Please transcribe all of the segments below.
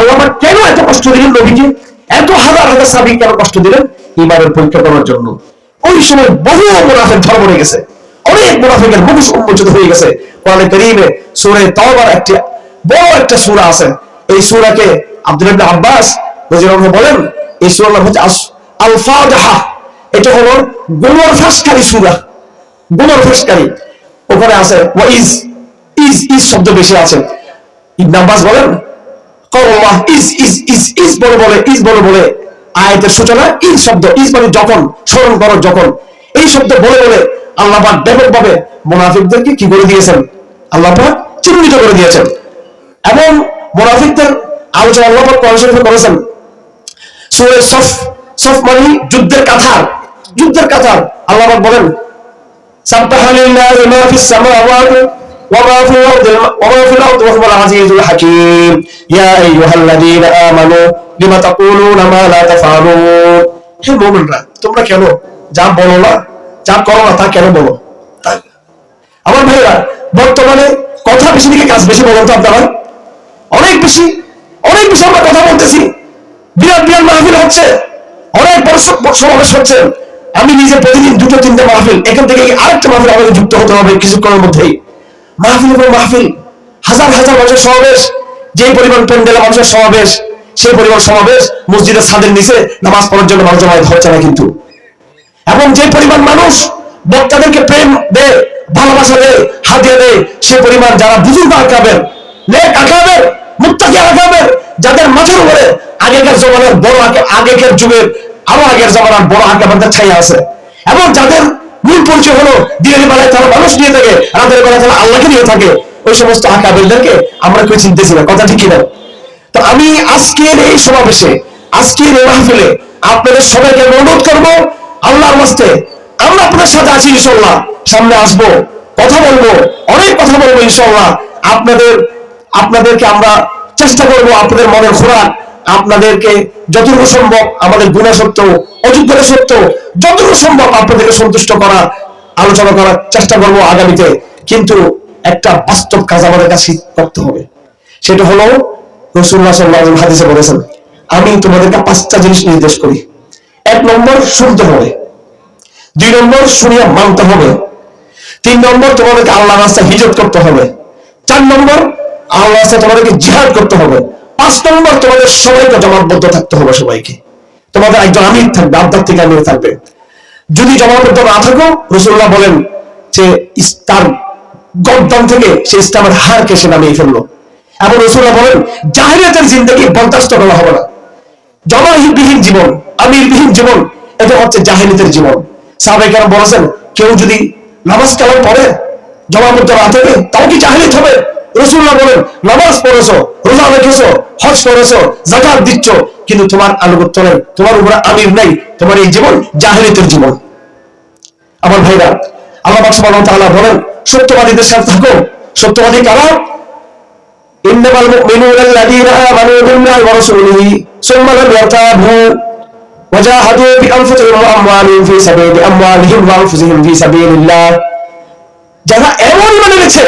আল্লাহ কেন এত কষ্ট দিলেন নবীকে এত হাজার হাজার সাবিক কেন কষ্ট দিলেন? ইমানের পরীক্ষা করার জন্য। ওই সময় বহু মুনাফেক ধর্ম হয়ে গেছে। অনেক মুনাফেকের মুখ উন্মোচিত হয়ে গেছে। কোরআনে করিমে সূরা তাওবার একটি বড় একটা আছে। এই আব্দুল ইবনে আব্বাস রাদিয়াল্লাহু বলেন, এই সূরার হচ্ছে আল এটা হলো গোমর ফাঁসকারী সূরা। গোমর ফাঁসকারী। ওখানে আছে ওয়াইজ, ইজ ইজ শব্দ বেশি আছে। ইবনে আব্বাস বলেন করল্লাহ ইস ইস ইস ইস বলে বলে, ইস বলে বলে। আয়াতের সূচনা, ইস শব্দ, ইস মানে যখন, স্মরণ করো যখন। এই শব্দ বলে বলে আল্লাহ পাক ব্যাপকভাবে মোনাফিকদেরকে কি করে দিয়েছেন? আল্লাহ পাক চিহ্নিত করে দিয়েছেন। এবং মোনাফিকদের আলোচনা আল্লাহ পাক কোরআন শরীফে করেছেন। সূরা সফ সফ মানে যুদ্ধের কাথার যুদ্ধের কাথার আল্লাহ পাক বলেন সাবহানাল্লাহি মা ফিস সামাওয়াতি وما في الأرض وما في الأرض وهو العزيز الحكيم يا أيها الذين آمنوا لما تقولون ما لا تفعلون হে মোমেনরা তোমরা কেন যা বলো না যা করো না তা কেন বলো তা- আমার ভাইরা বর্তমানে কথা বেশি দিকে কাজ বেশি বলেন তো আপনারা অনেক বেশি অনেক বেশি আমরা কথা বলতেছি বিরাট বিরাট মাহফিল হচ্ছে অনেক বড় সব- সমাবেশ হচ্ছে আমি নিজে প্রতিদিন দুটো তিনটে মাহফিল এখান থেকে আরেকটা মাহফিল আমাকে যুক্ত হতে হবে কিছুক্ষণের মধ্যেই মাহফিল এবং মাহফিল। হাজার হাজার মানুষের সমাবেশ যে পরিমাণ প্যান্ডেলে মানুষের সমাবেশ, সেই পরিমাণ সমাবেশ মসজিদের ছাদের নিচে নামাজ পড়ার জন্য মানুষ জমায়েত হচ্ছে না কিন্তু। এবং যে পরিমাণ মানুষ বক্তাদেরকে প্রেম দেয়, ভালোবাসা দেয় হাতিয়ে দেয়, সে পরিমাণ যারা বুজুর্গ আঁকাবেন নেক আঁকাবেন মুক্তাকি আঁকাবেন যাদের মাথার উপরে আগেকার জমানার বড় আগেকার যুগের আরও আগের জমানার বড় আঁকাবাদের ছাই আছে। এবং যাদের মূল পরিচয় হলো, দিনের বেলায় তারা মানুষ নিয়ে থাকে, রাতের বেলায় তারা আল্লাহকে নিয়ে থাকে। ওই সমস্ত আঁকাবেলদেরকে আমরা কেউ চিনতেছি না, কথা ঠিক কিনা তো আমি আজকের এই সমাবেশে, আজকের এই মাহফিলে আপনাদের সবাইকে আমি অনুরোধ করব, আল্লাহর মাস্তে আমরা আপনাদের সাথে আছি ইনশাল্লাহ সামনে আসব, কথা বলব, অনেক কথা বলব ইনশাল্লাহ আপনাদের, আপনাদেরকে আমরা চেষ্টা করব আপনাদের মনের খোরাক আপনাদেরকে যতটুকু সম্ভব আমাদের গুণা সত্ত্বেও, অযোগ্যতা সত্ত্বেও, যতটুকু সম্ভব আপনাদেরকে সন্তুষ্ট করার আলোচনা করার চেষ্টা করব আগামীতে। কিন্তু একটা বাস্তব কাজ আমাদের কাছে করতে হবে। সেটা হলো বলেছেন, আমি তোমাদেরকে পাঁচটা জিনিস নির্দেশ করি। এক নম্বর, শুনতে হবে। দুই নম্বর, শুনিয়া মানতে হবে। তিন নম্বর, তোমাদেরকে আল্লাহ রাস্তায় হিজত করতে হবে। চার নম্বর আল্লাহ রাস্তায় তোমাদেরকে জিহাদ করতে হবে। পাঁচ নম্বর তোমাদের সবাইকে জমাবদ্ধ থাকতে হবে সবাইকে। তোমাদের একজন আমির থাকবে থেকে আমির থাকবে। যদি জমাবদ্ধ না থাকো রসুল্লাহ বলেন যে তার গদ্দান থেকে সে ইসলামের হারকে সে নামিয়ে ফেলল। এবং রসুল্লাহ বলেন জাহিরাতের জিন্দগি বরদাস্ত করা হবে না। জমাবিহীন জীবন, আমিরবিহীন জীবন, এটা হচ্ছে জাহিলিতের জীবন। সাহাবাই কেন বলেছেন, কেউ যদি নামাজ কালাম পড়ে জমাবদ্ধ না থাকে, তাও কি জাহিলিত হবে? রসুল্লাহ বলেন নামাজ পড়েছো রোজা রেখেছো হজ করেছো জাকাত দিচ্ছ কিন্তু তোমার আনুগত্য নেই তোমার উপরে আমির নেই তোমার এই জীবন জাহিলিতের জীবন আমার ভাইরা আল্লাহ পাক সুবহানাহু ওয়া তাআলা বলেন সত্যবাদীদের সাথে থাকো সত্যবাদী কারা إنما المؤمنون الذين آمنوا بالله ورسوله ثم لم يرتابوا وجاهدوا بأنفسهم وأموالهم في سبيل أموالهم وأنفسهم في سبيل الله যারা এমন মানে গেছে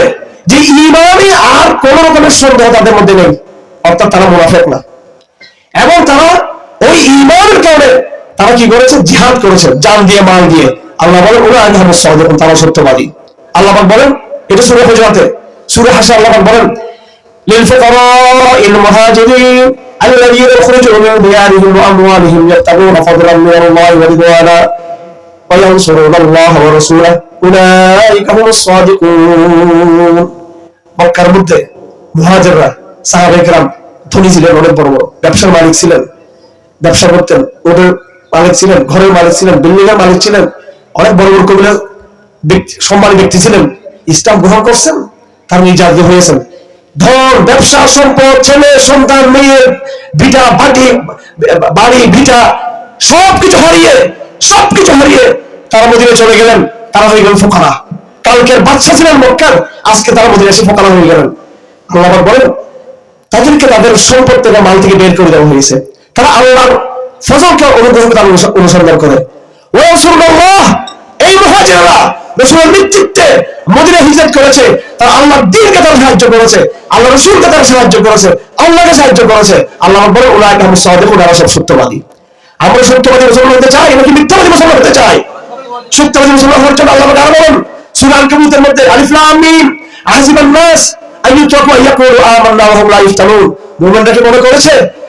যে ইমানে আর কোন রকমের সন্দেহ তাদের মধ্যে নেই অর্থাৎ তারা মুনাফেক না এবং তারা ওই ইমানের কারণে তারা কি করেছে জিহাদ করেছে জান দিয়ে মাল দিয়ে আল্লাহ বলেন ওরা আগে হবে দেখুন তারা সত্যবাদী আল্লাহ পাক বলেন এটা সুরে হুজরাতে সুরে হাসে আল্লাহ পাক বলেন للفقراء المهاجرين الذين يخرجون من ديارهم واموالهم يبتغون فضلا من الله ورضوانا وينصرون الله ورسوله اولئك هم الصادقون ছিলেন, অনেক বড় বড়। ব্যবসার মালিক ছিলেন, ব্যবসা করতেন, ওদের মালিক ছিলেন, ঘরের মালিক ছিলেন ছিলেন, অনেক বড় বড় কবিরা সম্মানী ব্যক্তি ছিলেন। ইসলাম গ্রহণ করছেন, তার নির্যাতিত হয়েছেন। ধন ব্যবসা সম্পদ, ছেলে, সন্তান, মেয়ে ভিটা বাটি, বাড়ি ভিটা সবকিছু হারিয়ে সবকিছু হারিয়ে তারা মদিনে চলে গেলেন। তারা হয়ে গেলেন ফোকারা। কালকের বাচ্চা ছিলেন মক্কার, আজকে তারা মদিনে এসে ফোকারা হয়ে গেলেন। আল্লাহ বলেন, তাদেরকে তাদের সম্পদ থেকে মাল থেকে বের করে দেওয়া হয়েছে। তারা আল্লাহর ফজলকে অনুগ্রহকে তারা অনুস- অনুসন্ধান করে। ওয়াসুল্লাহ এই মহাজেরা রসুলের নেতৃত্বে মদিনা হিজরত করেছে। তারা আল্লাহর দিনকে তারা সাহায্য করেছে আল্লাহ রসুলকে তারা সাহায্য করেছে, আল্লাহকে সাহায্য করেছে। আল্লাহ বলে ওরা আমি সাহায্য ওরা সব সত্যবাদী। আমরা সত্যবাদী মুসলমান হতে চাই, নাকি মিথ্যাবাদী মুসলমান হতে চাই? আল্লাহ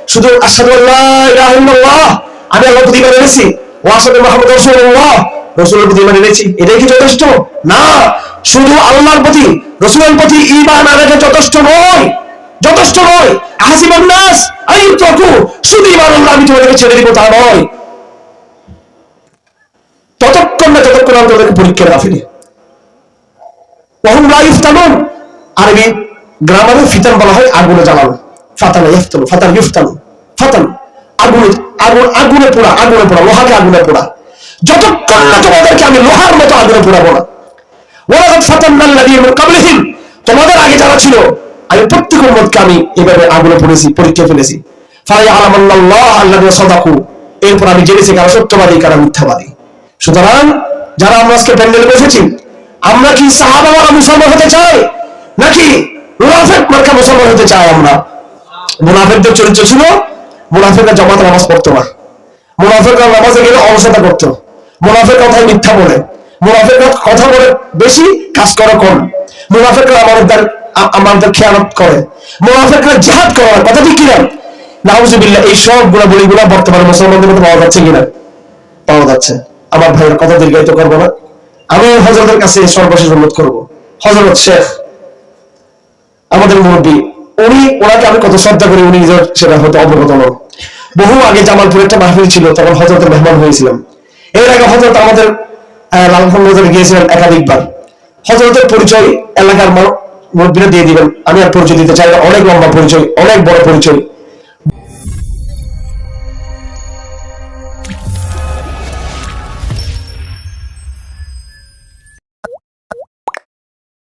শুধু আশহাদু আল্লা ইলাহা ইল্লাল্লাহ। আমি আল্লাহর প্রতি ইমান এনেছি। ওয়া আশহাদু মুহাম্মাদ রাসূলুল্লাহ। রাসূলের প্রতি ইমান এনেছি। এটাই কি যথেষ্ট? না। শুধু আল্লাহর প্রতি প্রতি যথেষ্ট নয়। যথেষ্ট নয়। আহসিবান শুধু আল্লাহ আমি তোমাদেরকে ছেড়ে দিব তা নয়। ততক্ষণ না যতক্ষণ আমি তাদেরকে পরীক্ষা না ফিরি আরবি গ্রামারে ফিতান বলা হয় আগুনে জ্বালানো। ফাতানা ইফতানু ফাতান ইফতানু ফাতান। আগুনে, আগুন, আগুনে পোড়া আগুনে পোড়া, লোহাকে আগুনে পোড়া। যতক্ষণ না তোমাদেরকে আমি লোহার মতো আগুনে পোড়াবো না। ওয়ালাকাদ ফাতান্না আল্লাযীনা মিন ক্বাবলিহিম। তোমাদের আগে যারা ছিল আমি প্রত্যেক উম্মতকে আমি এভাবে আগুনে পড়েছি, পরীক্ষা ফেলেছি। ফালাই আলামাল্লাহ আল্লাযীনা সাদাকু। এরপর আমি জেনেছি কারা সত্যবাদী, কারা মিথ্যাবাদী। সুতরাং যারা আমরা আজকে প্যান্ডেলে বসেছি, আমরা কি সাহাবাওয়ালা মুসলমান হতে চাই? নাকি মুনাফেক মার্কা মুসলমান হতে চাই আমরা? মুনাফেকদের চরিত্র ছিল মুনাফেকরা জামাত নামাজ পড়তো না। মুনাফেকরা নামাজে গেলে অলসতা করতো। মুনাফেক কথায় মিথ্যা বলে। মুনাফেকরা কথা বলে বেশি, কাজ করে কম। মুনাফেকরা আমাদের আমাদের খেয়ালত করে। মুনাফেকরা জিহাদ করে। না কথা ঠিক কিনা? নাউজুবিল্লাহ, এই সবগুলা বলিগুলা বর্তমানে মুসলমানদের মধ্যে পাওয়া যাচ্ছে কিনা? পাওয়া যাচ্ছে। আমার ভাইয়ের কথা দীর্ঘায়িত করব না। আমি হজরতের কাছে সর্বশেষ অনুরোধ করব। হজরত শেখ, আমাদের মুরব্বী, উনি, ওনাকে আমি কত শ্রদ্ধা করি, উনি নিজের সেটা হয়তো অবগত নন। বহু আগে জামালপুর একটা মাহফিল ছিল তখন হজরতের মেহমান হয়েছিলাম। এর আগে হজরত আমাদের লালমোহন গিয়েছিলেন একাধিকবার। হজরতের পরিচয় এলাকার মুরব্বীরা দিয়ে দিবেন। আমি আর পরিচয় দিতে চাই অনেক লম্বা পরিচয়, অনেক বড় পরিচয়।